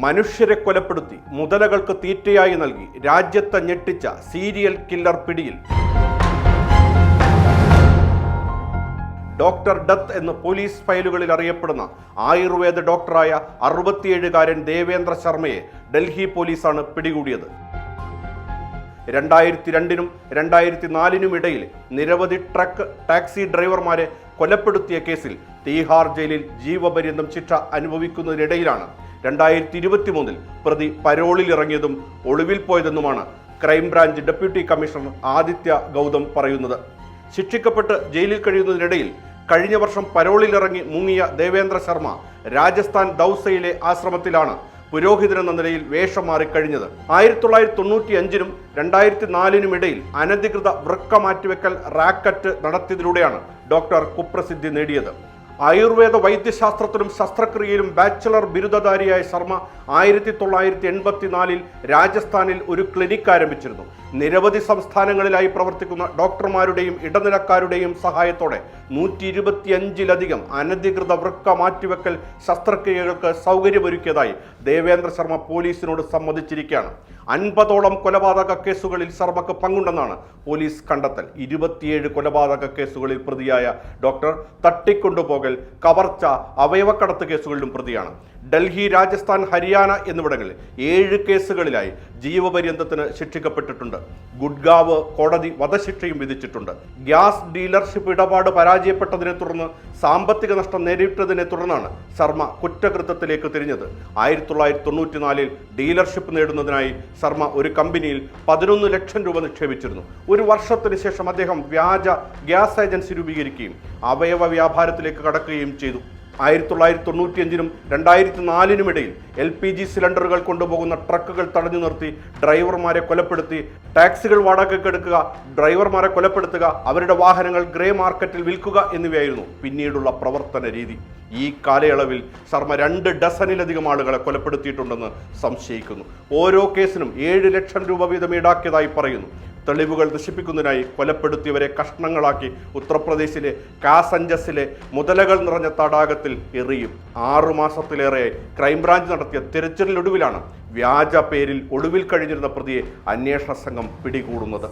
മനുഷ്യരെ കൊലപ്പെടുത്തി മുതലകൾക്ക് തീറ്റയായി നൽകി രാജ്യത്തെ ഞെട്ടിച്ച സീരിയൽ കില്ലർ പിടിയിൽ. ഡോക്ടർ ഡത്ത് എന്ന് പോലീസ് ഫയലുകളിൽ അറിയപ്പെടുന്ന ആയുർവേദ ഡോക്ടറായ അറുപത്തിയേഴുകാരൻ ദേവേന്ദ്ര ശർമ്മയെ ഡൽഹി പോലീസാണ് പിടികൂടിയത്. രണ്ടായിരത്തി രണ്ടിനും രണ്ടായിരത്തി നാലിനും ഇടയിൽ നിരവധി ട്രക്ക് ടാക്സി ഡ്രൈവർമാരെ കൊലപ്പെടുത്തിയ കേസിൽ തീഹാർ ജയിലിൽ ജീവപര്യന്തം ശിക്ഷ അനുഭവിക്കുന്നതിനിടയിലാണ് രണ്ടായിരത്തി ഇരുപത്തി മൂന്നിൽ പ്രതി പരോളിൽ ഇറങ്ങിയതും ഒളിവിൽ പോയതെന്നുമാണ് crime branch deputy commissioner Aditya Gautam പറയുന്നത്. ശിക്ഷിക്കപ്പെട്ട് ജയിലിൽ കഴിയുന്നതിനിടയിൽ കഴിഞ്ഞ വർഷം പരോളിലിറങ്ങി മുങ്ങിയ ദേവേന്ദ്ര ശർമ്മ രാജസ്ഥാൻ ദൗസയിലെ ആശ്രമത്തിലാണ് പുരോഹിതനെന്ന നിലയിൽ വേഷം മാറിക്കഴിഞ്ഞത് ആയിരത്തി തൊള്ളായിരത്തി തൊണ്ണൂറ്റി അഞ്ചിനും രണ്ടായിരത്തി നാലിനും ഇടയിൽ അനധികൃത വൃക്ക മാറ്റിവെക്കൽ റാക്കറ്റ് നടത്തിയതിലൂടെയാണ് ഡോക്ടർ കുപ്രസിദ്ധി നേടിയത്. ആയുർവേദ വൈദ്യശാസ്ത്രത്തിലും ശസ്ത്രക്രിയയിലും ബാച്ചലർ ബിരുദധാരിയായ ശർമ്മ ആയിരത്തി തൊള്ളായിരത്തി എൺപത്തിനാലിൽ രാജസ്ഥാനിൽ ഒരു ക്ലിനിക് ആരംഭിച്ചിരുന്നു. നിരവധി സംസ്ഥാനങ്ങളിലായി പ്രവർത്തിക്കുന്ന ഡോക്ടർമാരുടെയും ഇടനിലക്കാരുടെയും സഹായത്തോടെ നൂറ്റി ഇരുപത്തിയഞ്ചിലധികം അനധികൃത വൃക്ക മാറ്റിവെക്കൽ ശസ്ത്രക്രിയകൾക്ക് സൗകര്യമൊരുക്കിയതായി ദേവേന്ദ്ര ശർമ്മ പോലീസിനോട് സമ്മതിച്ചിരിക്കുകയാണ്. അൻപതോളം കൊലപാതക കേസുകളിൽ സർവക്ക് പങ്കുണ്ടെന്നാണ് പോലീസ് കണ്ടെത്തൽ. ഇരുപത്തിയേഴ് കൊലപാതക കേസുകളിൽ പ്രതിയായ ഡോക്ടർ തട്ടിക്കൊണ്ടുപോകൽ കവർച്ച അവയവക്കടത്ത് കേസുകളിലും പ്രതിയാണ്. ഡൽഹി രാജസ്ഥാൻ ഹരിയാന എന്നിവിടങ്ങളിൽ ഏഴ് കേസുകളിലായി ജീവപര്യന്തത്തിന് ശിക്ഷിക്കപ്പെട്ടിട്ടുണ്ട്. ഗുഡ്ഗാവ് കോടതി വധശിക്ഷയും വിധിച്ചിട്ടുണ്ട്. ഗ്യാസ് ഡീലർഷിപ്പ് ഇടപാട് പരാജയപ്പെട്ടതിനെ തുടർന്ന് സാമ്പത്തിക നഷ്ടം നേരിട്ടതിനെ തുടർന്നാണ് ശർമ്മ കുറ്റകൃത്യത്തിലേക്ക് തിരിഞ്ഞത്. ആയിരത്തി തൊള്ളായിരത്തി തൊണ്ണൂറ്റിനാലിൽ ഡീലർഷിപ്പ് നേടുന്നതിനായി ശർമ്മ ഒരു കമ്പനിയിൽ പതിനൊന്ന് ലക്ഷം രൂപ നിക്ഷേപിച്ചിരുന്നു. ഒരു വർഷത്തിന് ശേഷം അദ്ദേഹം വ്യാജ ഗ്യാസ് ഏജൻസി രൂപീകരിക്കുകയും അവയവ വ്യാപാരത്തിലേക്ക് കടക്കുകയും ചെയ്തു. ആയിരത്തി തൊള്ളായിരത്തി തൊണ്ണൂറ്റിയഞ്ചിനും രണ്ടായിരത്തി നാലിനും ഇടയിൽ എൽ പി ജി സിലിണ്ടറുകൾ കൊണ്ടുപോകുന്ന ട്രക്കുകൾ തടഞ്ഞു നിർത്തി ഡ്രൈവർമാരെ കൊലപ്പെടുത്തി. ടാക്സികൾ വാടകയ്ക്ക് എടുക്കുക ഡ്രൈവർമാരെ കൊലപ്പെടുത്തുക അവരുടെ വാഹനങ്ങൾ ഗ്രേ മാർക്കറ്റിൽ വിൽക്കുക എന്നിവയായിരുന്നു പിന്നീടുള്ള പ്രവർത്തന രീതി. ഈ കാലയളവിൽ ശർമ്മ രണ്ട് ഡസനിലധികം ആളുകളെ കൊലപ്പെടുത്തിയിട്ടുണ്ടെന്ന് സംശയിക്കുന്നു. ഓരോ കേസിനും ഏഴ് ലക്ഷം രൂപ വീതം ഈടാക്കിയതായി പറയുന്നു. തെളിവുകൾ നശിപ്പിക്കുന്നതിനായി കൊലപ്പെടുത്തിയവരെ കഷ്ണങ്ങളാക്കി ഉത്തർപ്രദേശിലെ കാസഞ്ചസിലെ മുതലകൾ നിറഞ്ഞ തടാകത്തിൽ എറിയും. ആറുമാസത്തിലേറെ ക്രൈംബ്രാഞ്ച് നടത്തിയ തിരച്ചിലിനൊടുവിലാണ് വ്യാജ പേരിൽ ഒടുവിൽ കഴിഞ്ഞിരുന്ന പ്രതിയെ അന്വേഷണ സംഘം പിടികൂടുന്നത്.